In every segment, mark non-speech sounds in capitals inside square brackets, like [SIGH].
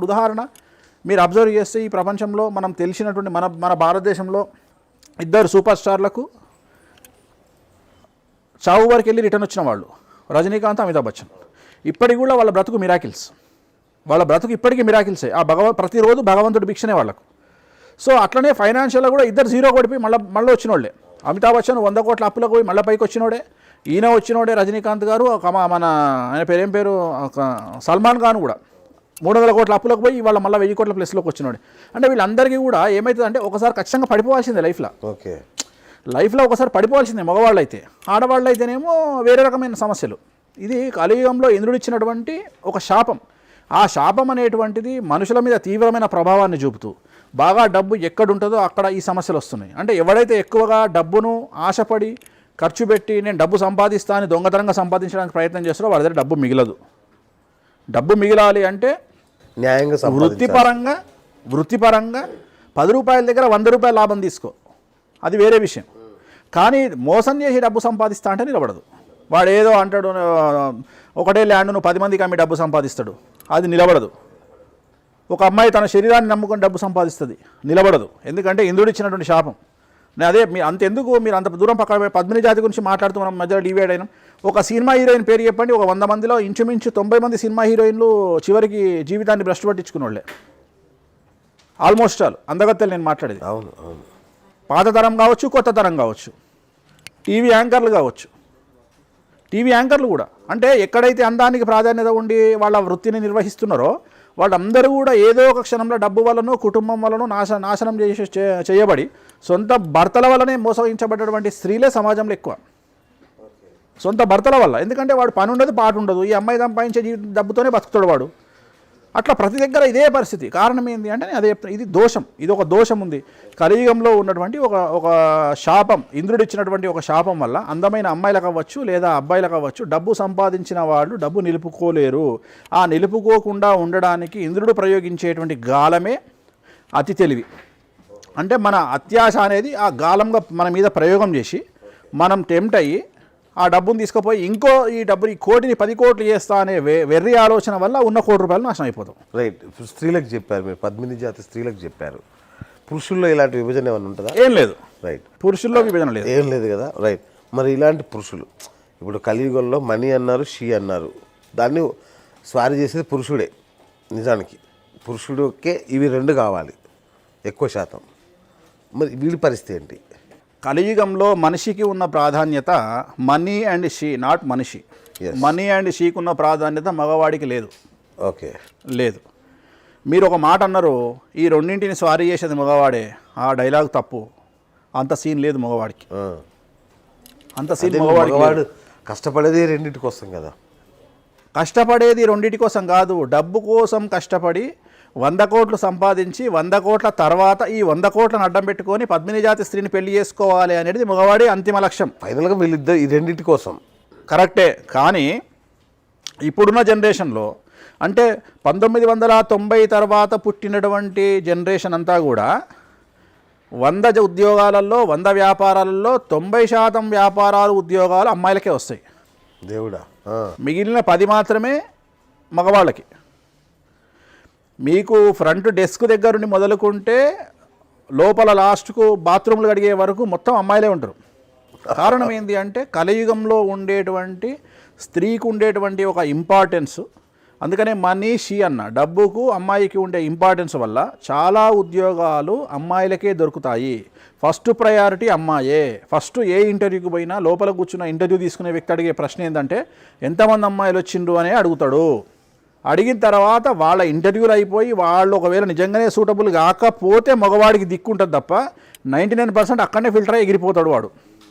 ఇప్పుడు ఉదాహరణ మీరు అబ్జర్వ్ చేస్తే ఈ ప్రపంచంలో మనం తెలిసినటువంటి మన మన భారతదేశంలో ఇద్దరు సూపర్ స్టార్లకు చావు వరకు వెళ్ళి రిటర్న్ వచ్చిన వాళ్ళు రజనీకాంత్ అమితాబ్ బచ్చన్. ఇప్పటికి కూడా వాళ్ళ బ్రతుకు మిరాకిల్స్. వాళ్ళ బ్రతుకు ఇప్పటికీ మిరాకిల్సే. ఆ భగవ ప్రతిరోజు భగవంతుడు భిక్షనే వాళ్ళకు. సో అట్లనే ఫైనాన్షియల్గా కూడా ఇద్దరు జీరో కొడిపోయి మళ్ళీ మళ్ళీ వచ్చిన వాళ్ళే అమితాబ్ బచ్చన్ వంద కోట్ల అప్పులకు పోయి మళ్ళీ పైకి వచ్చినోడే. ఈయన వచ్చినోడే రజనీకాంత్ గారు ఒక మన ఆయన పేరేం పేరు? ఒక సల్మాన్ ఖాన్ కూడా. మూడు వందల కోట్ల అప్పులకు పోయి వాళ్ళ మళ్ళీ వెయ్యి కోట్ల ప్లస్లోకి వచ్చినోడే. అంటే వీళ్ళందరికీ కూడా ఏమవుతుందంటే ఒకసారి ఖచ్చితంగా పడిపోవాల్సిందే లైఫ్లో. ఓకే. లైఫ్లో ఒకసారి పడిపోవాల్సిందే మగవాళ్ళు అయితే ఆడవాళ్ళు అయితేనేమో వేరే రకమైన సమస్యలు. ఇది కలియుగంలో ఇంద్రుడిచ్చినటువంటి ఒక శాపం. ఆ శాపం అనేటువంటిది మనుషుల మీద తీవ్రమైన ప్రభావాన్ని చూపుతూ బాగా డబ్బు ఎక్కడుంటుందో అక్కడ ఈ సమస్యలు వస్తున్నాయి. అంటే ఎవడైతే ఎక్కువగా డబ్బును ఆశపడి ఖర్చు పెట్టి నేను డబ్బు సంపాదిస్తా అని దొంగతనంగా సంపాదించడానికి ప్రయత్నం చేస్తారో వాళ్ళ దగ్గర డబ్బు మిగలదు. డబ్బు మిగిలాలి అంటే న్యాయంగా వృత్తిపరంగా వృత్తిపరంగా పది రూపాయల దగ్గర వంద రూపాయల లాభం తీసుకో. అది వేరే విషయం. కానీ మోసం చేసి డబ్బు సంపాదిస్తా అంటే నిలబడదు. వాడు ఏదో అంటాడు ఒకటే ల్యాండ్ నువ్వు పది మందికి అమ్మి డబ్బు సంపాదిస్తాడు. అది నిలబడదు. ఒక అమ్మాయి తన శరీరాన్ని నమ్ముకొని డబ్బు సంపాదిస్తుంది. నిలబడదు. ఎందుకంటే ఇంద్రుడు ఇచ్చినటువంటి శాపం. నేను అదే మీ అంతెందుకు మీరు అంత దూరం పక్కన పద్మిని జాతి గురించి మాట్లాడుతూ మనం మధ్యలో డివైడ్ అయినాం. ఒక సినిమా హీరోయిన్ పేరు చెప్పండి. ఒక వంద మందిలో ఇంచుమించు తొంభై మంది సినిమా హీరోయిన్లు చివరికి జీవితాన్ని భ్రష్టు పట్టించుకున్న వాళ్ళే ఆల్మోస్ట్ ఆల్ అందగత్తెలు నేను మాట్లాడేది. అవును అవును. పాత తరం కావచ్చు కొత్త తరం కావచ్చు. టీవీ యాంకర్లు కావచ్చు. టీవీ యాంకర్లు కూడా. అంటే ఎక్కడైతే అందానికి ప్రాధాన్యత ఉండి వాళ్ళ వృత్తిని నిర్వహిస్తున్నారో వాళ్ళందరూ కూడా ఏదో ఒక క్షణంలో డబ్బు వలనో కుటుంబం వలనో నాశ నాశనం చేసి చే- చేయబడి సొంత భర్తల వల్లనే మోసగించబడ్డటువంటి స్త్రీలే సమాజంలో ఎక్కువ. సొంత భర్తల వల్ల. ఎందుకంటే వాడు పని ఉండదు పాట ఉండదు. ఈ అమ్మాయి సంపాదించే జీ- డబ్బుతోనే బతుకుతాడు వాడు. అట్లా ప్రతి దగ్గర ఇదే పరిస్థితి. కారణం ఏంటి అంటే అదే చెప్తాను ఇది దోషం. ఇది ఒక దోషం ఉంది. కలియుగంలో ఉన్నటువంటి ఒక ఒక శాపం ఇంద్రుడు ఇచ్చినటువంటి ఒక శాపం వల్ల అందమైన అమ్మాయిలకు అవ్వచ్చు లేదా అబ్బాయిలకు అవ్వచ్చు డబ్బు సంపాదించిన వాళ్ళు డబ్బు నిలుపుకోలేరు. ఆ నిలుపుకోకుండా ఉండడానికి ఇంద్రుడు ప్రయోగించేటువంటి గాలమే అతి తెలివి. అంటే మన అత్యాశ అనేది ఆ గాలంగా మన మీద ప్రయోగం చేసి మనం టెంప్ట్ అయ్యి ఆ డబ్బును తీసుకుపోయి ఇంకో ఈ డబ్బుని ఈ కోటిని పది కోట్లు చేస్తా అనే వెర్రి ఆలోచన వల్ల ఉన్న కోటి రూపాయలు నాశనం అయిపోతాం. రైట్. స్త్రీలకు చెప్పారు మీరు పద్మిని జాతి స్త్రీలకు చెప్పారు. పురుషుల్లో ఇలాంటి విభజన ఏమైనా ఉంటుందా? ఏం లేదు. రైట్. పురుషుల్లో విభజన లేదు. ఏం లేదు కదా? రైట్. మరి ఇలాంటి పురుషులు ఇప్పుడు కలియుగంలో మనీ అన్నారు షీ అన్నారు. దాన్ని స్వారీ చేసేది పురుషుడే నిజానికి. పురుషుడికే ఇవి రెండు కావాలి ఎక్కువ శాతం. మరి వీడి పరిస్థితి ఏంటి? కలియుగంలో మనిషికి ఉన్న ప్రాధాన్యత మనీ అండ్ షీ నాట్ మనిషి. మనీ అండ్ షీకి ఉన్న ప్రాధాన్యత మగవాడికి లేదు. ఓకే. లేదు. మీరు ఒక మాట అన్నారు ఈ రెండింటిని స్వారీ చేసేది మగవాడే ఆ డైలాగ్ తప్పు. అంత సీన్ లేదు మగవాడికి. అంత సీన్. మగవాడు కష్టపడేది రెండింటి కోసం కదా. కష్టపడేది రెండింటి కోసం కాదు డబ్బు కోసం కష్టపడి వంద కోట్లు సంపాదించి వంద కోట్ల తర్వాత ఈ వంద కోట్లను అడ్డం పెట్టుకొని పద్మిని జాతి స్త్రీని పెళ్ళి చేసుకోవాలి అనేది మగవాడి అంతిమ లక్ష్యం. ఫైనల్గా వీళ్ళిద్దరు ఈ రెండింటి కోసం. కరెక్టే. కానీ ఇప్పుడున్న జనరేషన్లో అంటే పంతొమ్మిది వందల తొంభై తర్వాత పుట్టినటువంటి జనరేషన్ అంతా కూడా వంద ఉద్యోగాలలో వంద వ్యాపారాలలో తొంభై శాతం వ్యాపారాలు ఉద్యోగాలు అమ్మాయిలకే వస్తాయి. దేవుడా. మిగిలిన పది మాత్రమే మగవాళ్ళకి. మీకు ఫ్రంట్ డెస్క్ దగ్గర నుండి మొదలుకుంటే లోపల లాస్ట్కు బాత్రూమ్లు కడిగే వరకు మొత్తం అమ్మాయిలే ఉంటారు. కారణం ఏంటి అంటే కలియుగంలో ఉండేటువంటి స్త్రీకి ఉండేటువంటి ఒక ఇంపార్టెన్స్ అందుకనే మనీ షీ అన్న డబ్బుకు అమ్మాయికి ఉండే ఇంపార్టెన్స్ వల్ల చాలా ఉద్యోగాలు అమ్మాయిలకే దొరుకుతాయి. ఫస్ట్ ప్రయారిటీ అమ్మాయే. ఫస్ట్ ఏ ఇంటర్వ్యూకి పోయినా లోపల కూర్చున్న ఇంటర్వ్యూ తీసుకునే వ్యక్తి అడిగే ప్రశ్న ఏంటంటే ఎంతమంది అమ్మాయిలు వచ్చిండ్రు అనే అడుగుతాడు. అడిగిన తర్వాత వాళ్ళ ఇంటర్వ్యూలు అయిపోయి వాళ్ళు ఒకవేళ నిజంగానే సూటబుల్ కాకపోతే మగవాడికి దిక్కుంటుంది తప్ప నైంటీ నైన్ పర్సెంట్ అక్కడనే ఫిల్టర్ అయ్యి ఎగిరిపోతాడు వాడు.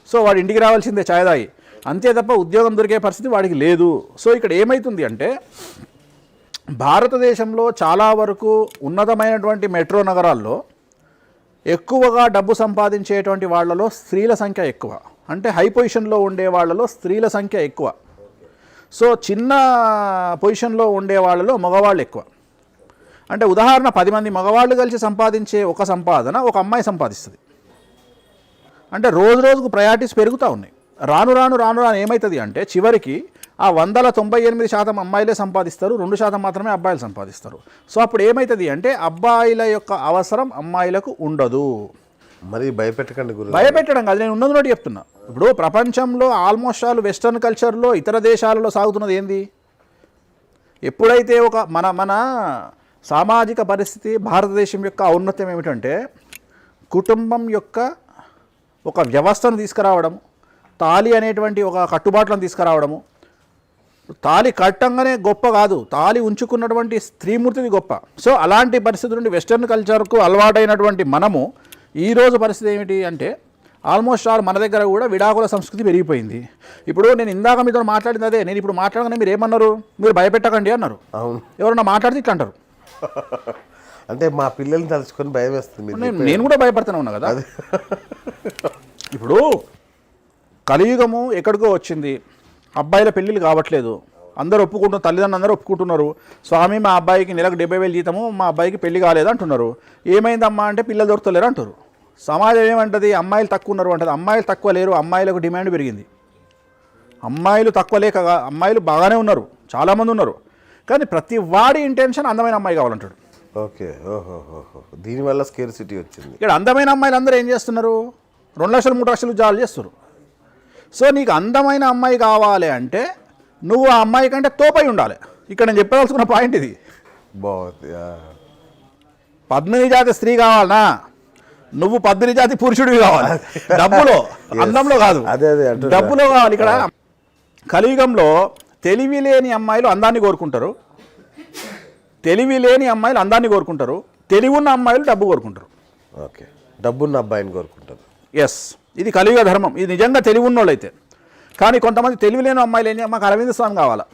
సో వాడు ఇంటికి రావాల్సిందే ఛాయదాయి. అంతే తప్ప ఉద్యోగం దొరికే పరిస్థితి వాడికి లేదు. సో ఇక్కడ ఏమవుతుంది అంటే భారతదేశంలో చాలా వరకు ఉన్నతమైనటువంటి మెట్రో నగరాల్లో ఎక్కువగా డబ్బు సంపాదించేటువంటి వాళ్ళలో స్త్రీల సంఖ్య ఎక్కువ. అంటే హై పొజిషన్లో ఉండే వాళ్ళలో స్త్రీల సంఖ్య ఎక్కువ. సో చిన్న పొజిషన్లో ఉండే వాళ్ళలో మగవాళ్ళు ఎక్కువ. అంటే ఉదాహరణ పది మంది మగవాళ్ళు కలిసి సంపాదించే ఒక సంపాదన ఒక అమ్మాయి సంపాదిస్తుంది. అంటే రోజు రోజుకు ప్రయారిటీస్ పెరుగుతూ ఉన్నాయి. రాను రాను రాను రాను ఏమవుతుంది అంటే చివరికి ఆ వందల తొంభై ఎనిమిది శాతం అమ్మాయిలే సంపాదిస్తారు రెండు శాతం మాత్రమే అబ్బాయిలు సంపాదిస్తారు. సో అప్పుడు ఏమవుతుంది అంటే అబ్బాయిల యొక్క అవసరం అమ్మాయిలకు ఉండదు. మరి భయపెట్టకండి గురు భయపెట్టడం కాదు నేను ఉన్నది నోటి చెప్తున్నా. ఇప్పుడు ప్రపంచంలో ఆల్మోస్ట్ ఆల్ వెస్టర్న్ కల్చర్లో ఇతర దేశాలలో సాగుతున్నది ఏంది? ఎప్పుడైతే ఒక మన మన సామాజిక పరిస్థితి భారతదేశం యొక్క ఔన్నత్యం ఏమిటంటే కుటుంబం యొక్క ఒక వ్యవస్థను తీసుకురావడం తాలి అనేటువంటి ఒక కట్టుబాట్లను తీసుకురావడము. తాలి కట్టంగానే గొప్ప కాదు తాలి ఉంచుకున్నటువంటి స్త్రీమూర్తిది గొప్ప. సో అలాంటి పరిస్థితి నుండి వెస్టర్న్ కల్చర్కు అలవాటైనటువంటి మనము ఈరోజు పరిస్థితి ఏమిటి అంటే ఆల్మోస్ట్ ఆల్ మన దగ్గర కూడా విడాకుల సంస్కృతి పెరిగిపోయింది. ఇప్పుడు నేను ఇందాక మీతో మాట్లాడింది అదే. నేను ఇప్పుడు మాట్లాడగానే మీరు ఏమన్నారు? మీరు భయపెట్టకండి అన్నారు. అవును. ఎవరన్నా మాట్లాడితే ఇట్లా అంటారు. [LAUGHS] అంటే మా పిల్లల్ని తలుచుకొని భయం వేస్తుంది నేను కూడా భయపడుతూనే ఉన్నా కదా. ఇప్పుడు కలియుగము ఎక్కడికో వచ్చింది. అబ్బాయిల పెళ్ళిళ్ళు కావట్లేదు. అందరూ ఒప్పుకుంటున్నారు తల్లిదండ్రులు అందరూ ఒప్పుకుంటున్నారు. స్వామి మా అబ్బాయికి నెలకు డెబ్బై వేలు జీతము మా అబ్బాయికి పెళ్ళి కాలేదు అంటున్నారు. ఏమైందమ్మా అంటే పిల్లలు దొరుకుతలేరు అంటారు. సమాజం ఏమంటది? అమ్మాయిలు తక్కువ ఉన్నారు అంటది. అమ్మాయిలు తక్కువ లేరు అమ్మాయిలకు డిమాండ్ పెరిగింది. అమ్మాయిలు తక్కువ లేక అమ్మాయిలు బాగానే ఉన్నారు చాలామంది ఉన్నారు. కానీ ప్రతి వాడి ఇంటెన్షన్ అందమైన అమ్మాయి కావాలంటాడు. ఓకే. దీనివల్ల స్కేర్ సిటీ వచ్చింది. ఇక్కడ అందమైన అమ్మాయిలు అందరూ ఏం చేస్తున్నారు? రెండు లక్షలు మూడు లక్షలు జాలు చేస్తారు సో నీకు అందమైన అమ్మాయి కావాలి అంటే నువ్వు ఆ అమ్మాయి కంటే తోపై ఉండాలి. ఇక్కడ నేను చెప్పదలుచుకున్న పాయింట్ ఇది. బాగుంది. పద్మిని జాతి స్త్రీ కావాలనా? నువ్వు పద్మిని జాతి పురుషుడివి కావాలి. డబ్బులో అందంలో కాదు. అదే, అదే. డబ్బులో కావాలి ఇక్కడ. కలియుగంలో తెలివి లేని అమ్మాయిలు అందాన్ని కోరుకుంటారు. తెలివి లేని అమ్మాయిలు అందాన్ని కోరుకుంటారు. తెలివి ఉన్న అమ్మాయిలు డబ్బు కోరుకుంటారు. ఓకే. డబ్బున్న అబ్బాయిని కోరుకుంటారు. ఎస్ ఇది కలియుగ ధర్మం. ఇది నిజంగా తెలివి ఉన్నోళ్ళు అయితే కానీ కొంతమంది తెలివి లేని అమ్మాయిలు ఏం చేయాలి? మాకు అరవింద్ స్వామి కావాలా?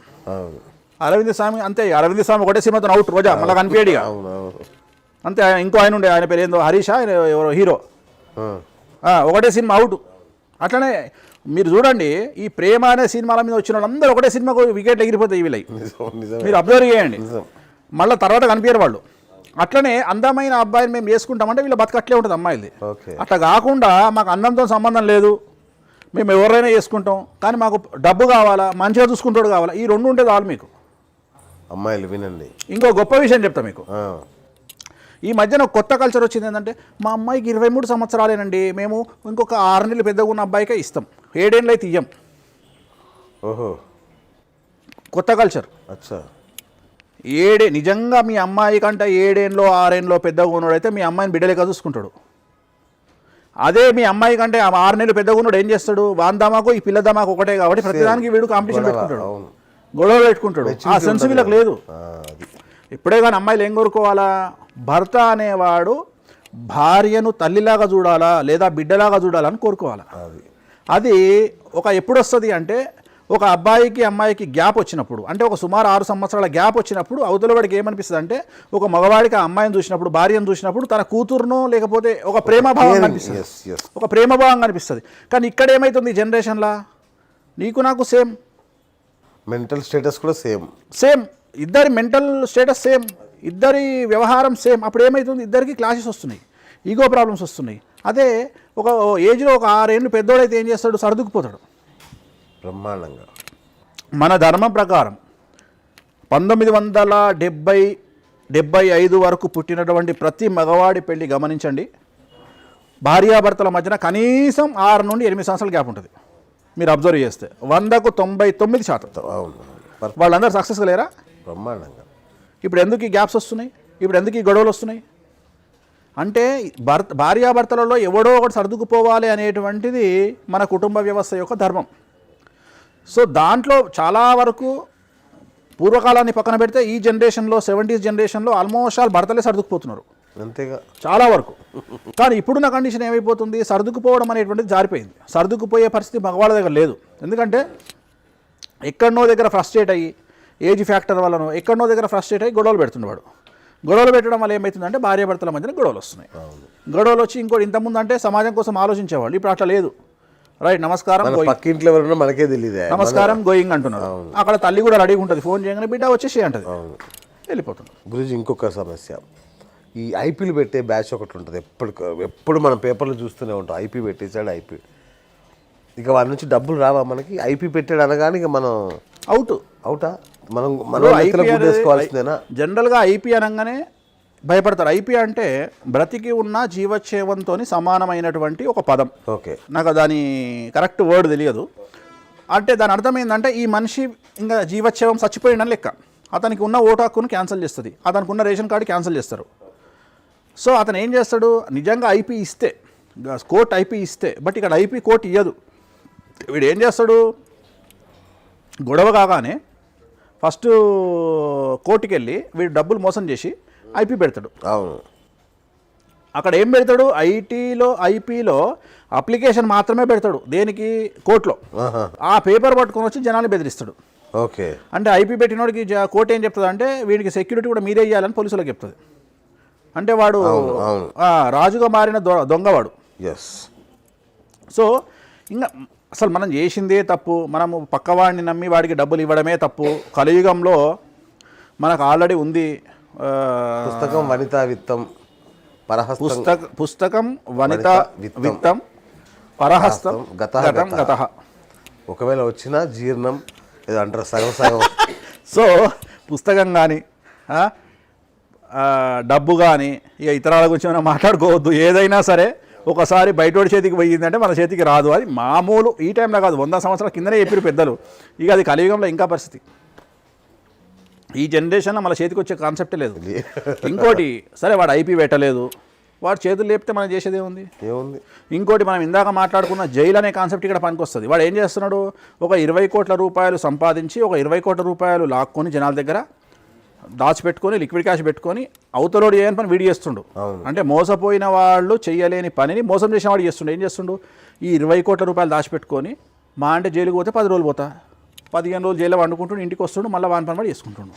అరవింద్ స్వామి అంతే అరవింద్ స్వామి ఒకటే సినిమాతో అవుట్ రోజా మళ్ళీ కనిపించడు అంతే ఇంకో ఆయన ఉండే ఆయన పేరు ఏందో హరీష్ ఆయన ఎవరో హీరో. ఒకటే సినిమా అవుట్. అట్లనే మీరు చూడండి ఈ ప్రేమ అనే సినిమాల మీద వచ్చిన వాళ్ళందరూ ఒకటే సినిమాకు వికెట్లు ఎగిరిపోతాయి [LAUGHS] నిజమే. మీరు అబ్జర్వ్ చేయండి. మళ్ళీ తర్వాత కనిపించారు వాళ్ళు. అట్లనే అందమైన అబ్బాయిని మేము చేసుకుంటామంటే వీళ్ళ బతకట్లే ఉంటుంది అమ్మాయిది ఓకే. అట్లా కాకుండా మాకు అందంతో సంబంధం లేదు. మేము ఎవరైనా చేసుకుంటాం కానీ మాకు డబ్బు కావాలా మంచిగా చూసుకుంటాడు కావాలా ఈ రెండు ఉంటే చాలు మీకు. అమ్మాయిలు వినండి. ఇంకో గొప్ప విషయం చెప్తా మీకు. ఈ మధ్యన కొత్త కల్చర్ వచ్చింది ఏంటంటే మా అమ్మాయికి ఇరవై మూడు సంవత్సరాలేనండి మేము ఇంకొక ఆరు నెలలు పెద్దగా ఉన్న అబ్బాయికే ఇస్తాం. ఏడేళ్ళు అయితే ఇయ్యం. ఓహో. కొత్త కల్చర్ అచ్చా. ఏడే నిజంగా మీ అమ్మాయి కంటే ఏడేళ్ళలో ఆరేళ్ళలో పెద్దగా ఉన్నాడైతే మీ అమ్మాయిని బిడ్డలేక చూసుకుంటాడు. అదే మీ అమ్మాయి కంటే ఆ ఆరు నెలలు పెద్దగా ఉన్నాడు ఏం చేస్తాడు? వాన్ దమాకు ఈ పిల్ల దమాకు ఒకటే కాబట్టి ప్రతిదానికి వీడు కాంపిటీషన్ పెట్టుకుంటాడు. గొడవలు పెట్టుకుంటాడు. ఆ సెన్స్ వీళ్ళకి. లేదు. ఇప్పుడే కానీ అమ్మాయిలు ఏం కోరుకోవాలా? భర్త అనేవాడు భార్యను తల్లిలాగా చూడాలా లేదా బిడ్డలాగా చూడాలని కోరుకోవాలా? అది. అది ఒక ఎప్పుడు వస్తుంది అంటే ఒక అబ్బాయికి అమ్మాయికి గ్యాప్ వచ్చినప్పుడు అంటే ఒక సుమారు ఆరు సంవత్సరాల గ్యాప్ వచ్చినప్పుడు అవతల వాడికి ఏమనిపిస్తుంది అంటే ఒక మగవాడికి ఆ అమ్మాయిని చూసినప్పుడు భార్యను చూసినప్పుడు తన కూతురునో లేకపోతే ఒక ప్రేమభావం కనిపిస్తుంది. ఒక ప్రేమభావం కనిపిస్తుంది. కానీ ఇక్కడ ఏమవుతుంది ఈ జనరేషన్లా? నీకు నాకు సేమ్. మెంటల్ స్టేటస్ కూడా సేమ్. సేమ్. ఇద్దరి మెంటల్ స్టేటస్ సేమ్. ఇద్దరి వ్యవహారం సేమ్. అప్పుడు ఏమవుతుంది ఇద్దరికి క్లాషెస్ వస్తున్నాయి. ఈగో ప్రాబ్లమ్స్ వస్తున్నాయి. అదే ఒక ఏజ్లో ఒక ఆరేళ్ళు పెద్దోడైతే ఏం చేస్తాడు? సర్దుకుపోతాడు. బ్రహ్మాండంగా. మన ధర్మం ప్రకారం పంతొమ్మిది వందల డెబ్బై డెబ్బై ఐదు వరకు పుట్టినటువంటి ప్రతి మగవాడి పెళ్ళి గమనించండి. భార్యాభర్తల మధ్యన కనీసం ఆరు నుండి ఎనిమిది సంవత్సరాల గ్యాప్ ఉంటుంది. మీరు అబ్జర్వ్ చేస్తే వందకు తొంభై తొమ్మిది శాతం. వాళ్ళందరూ సక్సెస్గా లేరా? బ్రహ్మాండంగా. ఇప్పుడు ఎందుకు ఈ గ్యాప్స్ వస్తున్నాయి? ఇప్పుడు ఎందుకు ఈ గొడవలు వస్తున్నాయి? అంటే భర్త భార్యాభర్తలలో ఎవడో ఒకటి సర్దుకుపోవాలి అనేటువంటిది మన కుటుంబ వ్యవస్థ యొక్క ధర్మం. సో దాంట్లో చాలా వరకు పూర్వకాలాన్ని పక్కన పెడితే ఈ జనరేషన్లో సెవెంటీస్ జనరేషన్లో ఆల్మోస్ట్ ఆల్ భర్తలే సర్దుకుపోతున్నారు. అంతేగా. చాలా వరకు. కానీ ఇప్పుడున్న కండిషన్ ఏమైపోతుంది? సర్దుకుపోవడం అనేటువంటిది జారిపోయింది. సర్దుకుపోయే పరిస్థితి మగవాళ్ళ దగ్గర లేదు. ఎందుకంటే ఎక్కడనో దగ్గర ఫ్రస్ట్రేట్ అయ్యి ఏజ్ ఫ్యాక్టర్ వల్లనో ఎక్కడనో దగ్గర ఫ్రస్ట్రేట్ అయ్యి గొడవలు పెడుతుండేవాడు. గొడవలు పెట్టడం వల్ల ఏమవుతుందంటే భార్యాభర్తల మధ్యన గొడవలు వస్తున్నాయి. గొడవలు వచ్చి ఇంకోటి ఇంతకుముందు అంటే సమాజం కోసం ఆలోచించేవాళ్ళు. ఇప్పుడు అట్లా లేదు. రైట్ నమస్కారం. పక్కింట్లో ఎవరన్నా మనకే తెలియదే నమస్కారం గోయింగ్ అంటున్నారు అక్కడ తల్లి కూడా రెడీగా ఉంటుంది. ఫోన్ చేయగానే బిడ్డ వచ్చేసి అంటది. వెళ్ళిపోతుంది గురించి ఇంకొక సమస్య. ఈ ఐపీలు పెట్టే బ్యాచ్ ఒకటి ఉంటుంది. ఎప్పుడు ఎప్పుడు మనం పేపర్లు చూస్తూనే ఉంటాం. ఐపీ పెట్టేశాడు ఐపీ ఇక వాడి నుంచి డబ్బులు రావా మనకి? ఐపీ పెట్టాడు అనగానే ఇక మనం అవుట్ అవుటా మనం మనం జనరల్గా ఐపీ అనగానే భయపడతారు ఐపీ అంటే బ్రతికి ఉన్న జీవచ్ఛేవంతో సమానమైనటువంటి ఒక పదం. ఓకే. నాకు దాని కరెక్ట్ వర్డ్ తెలియదు. అంటే దాని అర్థం ఏంటంటే ఈ మనిషి ఇంకా జీవచ్ఛేవం చచ్చిపోయిన లెక్క. అతనికి ఉన్న ఓటు హక్కును క్యాన్సిల్ చేస్తుంది. అతనికి ఉన్న రేషన్ కార్డు క్యాన్సిల్ చేస్తారు. సో అతను ఏం చేస్తాడు? నిజంగా ఐపీ ఇస్తే కోర్టు ఐపీ ఇస్తే బట్ ఇక్కడ ఐపీ కోర్టు ఇవ్వదు వీడు ఏం చేస్తాడు? గొడవ కాగానే ఫస్ట్ కోర్టుకి వెళ్ళి వీడు డబ్బులు మోసం చేసి ఐపీ పెడతాడు. అవును. అక్కడ ఏం పెడతాడు? ఐటీలో ఐపీలో అప్లికేషన్ మాత్రమే పెడతాడు. దేనికి? కోర్టులో. ఆ పేపర్ పట్టుకొని వచ్చి జనాన్ని బెదిరిస్తాడు. ఓకే. అంటే ఐపీ పెట్టినోడికి కోర్టు ఏం చెప్తుంది అంటే వీడికి సెక్యూరిటీ కూడా మీరే ఇవ్వాలని పోలీసులకు చెప్తుంది. అంటే వాడు రాజుగా మారిన దొ- దొంగవాడు. ఎస్. సో ఇంకా అసలు మనం చేసిందే తప్పు. మనము పక్కవాడిని నమ్మి వాడికి డబ్బులు ఇవ్వడమే తప్పు. కలియుగంలో మనకు ఆల్రెడీ ఉంది. పుస్తకం వనితా విత్తం పరహస్తం పుస్తక పుస్తకం వనిత విత్తం. పరహస్తం గతః గతం గతః. గత. ఒకవేళ వచ్చినా జీర్ణం ఏదో అంటారు సగం సగం. [LAUGHS] సో పుస్తకం కానీ డబ్బు కానీ ఇక ఇతరాల గురించి మనం మాట్లాడుకోవద్దు. ఏదైనా సరే ఒకసారి బయటోడి చేతికి పోయిందంటే మన చేతికి రాదు. అది మామూలు ఈ టైంలో కాదు వంద సంవత్సరాల కిందనే చెప్పారు పెద్దలు. ఇక అది కలియుగంలో ఇంకా పరిస్థితి. ఈ జనరేషన్లో మన చేతికి వచ్చే కాన్సెప్టే లేదు. ఇంకోటి సరే వాడు ఐపీ పెట్టలేదు. వాడు చేతులు లేపితే మనం చేసేది ఏముంది? ఏముంది? ఇంకోటి మనం ఇందాక మాట్లాడుకున్న జైలు అనే కాన్సెప్ట్ ఇక్కడ పనికొస్తుంది. వాడు ఏం చేస్తున్నాడు? ఒక ఇరవై కోట్ల రూపాయలు సంపాదించి ఒక ఇరవై కోట్ల రూపాయలు లాక్కొని జనాల దగ్గర దాచిపెట్టుకొని లిక్విడ్ క్యాష్ పెట్టుకొని అవతలోడు చేయని పని వీడి చేస్తుండు. అంటే మోసపోయిన వాళ్ళు చేయలేని పనిని మోసం చేసిన వాడు చేస్తుండు. ఏం చేస్తుండు? ఈ ఇరవై కోట్ల రూపాయలు దాచిపెట్టుకొని మా అంటే జైలుకి పోతే పది రోజులు పోతా. పదిహేను రోజులు జైల్లో వండుకుంటుండు ఇంటికి వస్తుండు మళ్ళీ వాని పని చేసుకుంటుండు.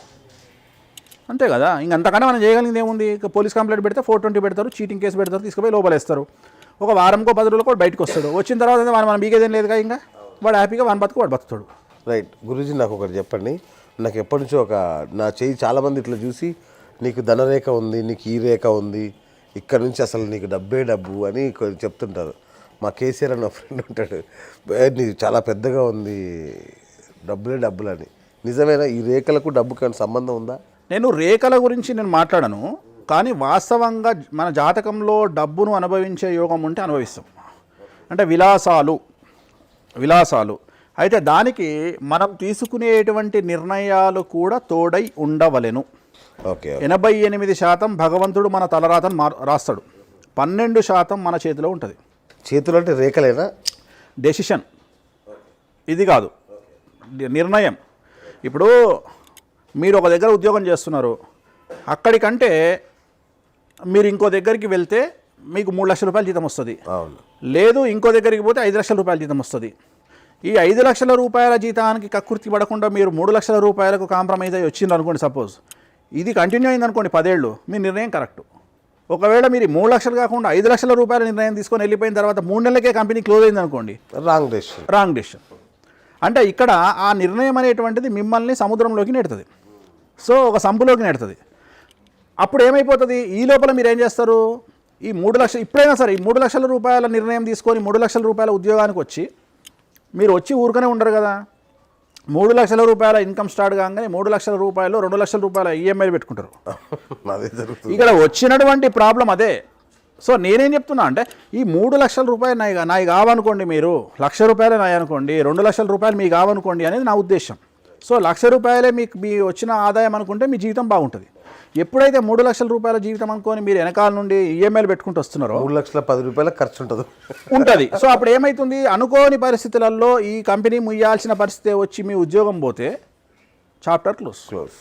అంతే కదా? ఇంక అంతకన్నా మనం చేయగలిగింది ఏముంది? పోలీస్ కంప్లైంట్ పెడితే ఫోర్ ట్వంటీ పెడతారు చీటింగ్ కేసు పెడతారు తీసుకుపోయి లోపలేస్తారు. ఒక వారంకో పది రోజులకో బయటకు వస్తాడు. వచ్చిన తర్వాత మనం మనం బీగేదేం లేదుగా ఇంకా? వాడు హ్యాపీగా వాని బతుకు వాడు బతుకుతాడు. రైట్. గురూజీ నాకు ఒకటి చెప్పండి. నాకు ఎప్పటి నుంచో ఒక నా చేయి చాలామంది ఇట్లా చూసి నీకు ధనరేఖ ఉంది నీకు ఈ రేఖ ఉంది ఇక్కడ నుంచి అసలు నీకు డబ్బే డబ్బు అని చెప్తుంటారు. మా కేసీఆర్ అన్న ఫ్రెండ్ ఉంటాడు. నీకు నీది చాలా పెద్దగా ఉంది. డబ్బులే డబ్బులు అని నిజమేనా? ఈ రేఖలకు డబ్బుకి సంబంధం ఉందా? నేను రేఖల గురించి నేను మాట్లాడను. కానీ వాస్తవంగా మన జాతకంలో డబ్బును అనుభవించే యోగం ఉంటే అనుభవిస్తాం. అంటే విలాసాలు విలాసాలు. అయితే దానికి మనం తీసుకునేటువంటి నిర్ణయాలు కూడా తోడై ఉండవలెను. ఓకే ఎనభై ఎనిమిది శాతం భగవంతుడు మన తలరాతను మార్ రాస్తాడు. పన్నెండు శాతం మన చేతిలో ఉంటుంది. చేతులు అంటే రేఖలేనా? డెసిషన్ ఇది కాదు. నిర్ణయం. ఇప్పుడు మీరు ఒక దగ్గర ఉద్యోగం చేస్తున్నారు. అక్కడికంటే మీరు ఇంకో దగ్గరికి వెళ్తే మీకు మూడు లక్షల రూపాయల జీతం వస్తుంది. లేదు ఇంకో దగ్గరికి పోతే ఐదు లక్షల రూపాయల జీతం వస్తుంది. ఈ ఐదు లక్షల రూపాయల జీతానికి కక్కుర్తి పడకుండా మీరు మూడు లక్షల రూపాయలకు కాంప్రమైజ్ అయ్యి వచ్చింది అనుకోండి సపోజ్. ఇది కంటిన్యూ అయింది అనుకోండి పదేళ్ళు. మీ నిర్ణయం కరెక్ట్. ఒకవేళ మీరు మూడు లక్షలు కాకుండా ఐదు లక్షల రూపాయల నిర్ణయం తీసుకొని వెళ్ళిపోయిన తర్వాత మూడు నెలలకే కంపెనీ క్లోజ్ అయింది అనుకోండి. Wrong decision. Wrong decision. అంటే ఇక్కడ ఆ నిర్ణయం అనేటువంటిది మిమ్మల్ని సముద్రంలోకి నెడుతుంది. సో ఒక సంపులోకి నెడుతుంది. అప్పుడు ఏమైపోతుంది? ఈ లోపల మీరు ఏం చేస్తారు? ఈ మూడు లక్షలు ఇప్పుడైనా సరే ఈ మూడు లక్షల రూపాయల నిర్ణయం తీసుకొని మూడు లక్షల రూపాయల ఉద్యోగానికి వచ్చి మీరు వచ్చి ఊరుకనే ఉండరు కదా. మూడు లక్షల రూపాయల ఇన్కమ్ స్టార్ట్ కాగానే మూడు లక్షల రూపాయలు రెండు లక్షల రూపాయల ఈఎంఐలు పెట్టుకుంటారు. [LAUGHS] ఇక్కడ వచ్చినటువంటి ప్రాబ్లం అదే. సో నేనేం చెప్తున్నా అంటే ఈ మూడు లక్షల రూపాయలు నాయి నాయి కావనుకోండి మీరు లక్ష రూపాయలు నాయి అనుకోండి రెండు లక్షల రూపాయలు మీకు కావనుకోండి అనేది నా ఉద్దేశం. సో లక్ష రూపాయలే మీకు మీ వచ్చిన ఆదాయం అనుకుంటే మీ జీవితం బాగుంటుంది. ఎప్పుడైతే మూడు లక్షల రూపాయల జీవితం అనుకొని మీరు వెనకాల నుండి ఈఎంఐలు పెట్టుకుంటూ వస్తున్నారో మూడు లక్షల పది రూపాయల ఖర్చు ఉంటుంది. ఉంటుంది. సో అప్పుడు ఏమవుతుంది అనుకోని పరిస్థితులలో ఈ కంపెనీ ముయ్యాల్సిన పరిస్థితి వచ్చి మీ ఉద్యోగం పోతే చాప్టర్ క్లోజ్. క్లోజ్.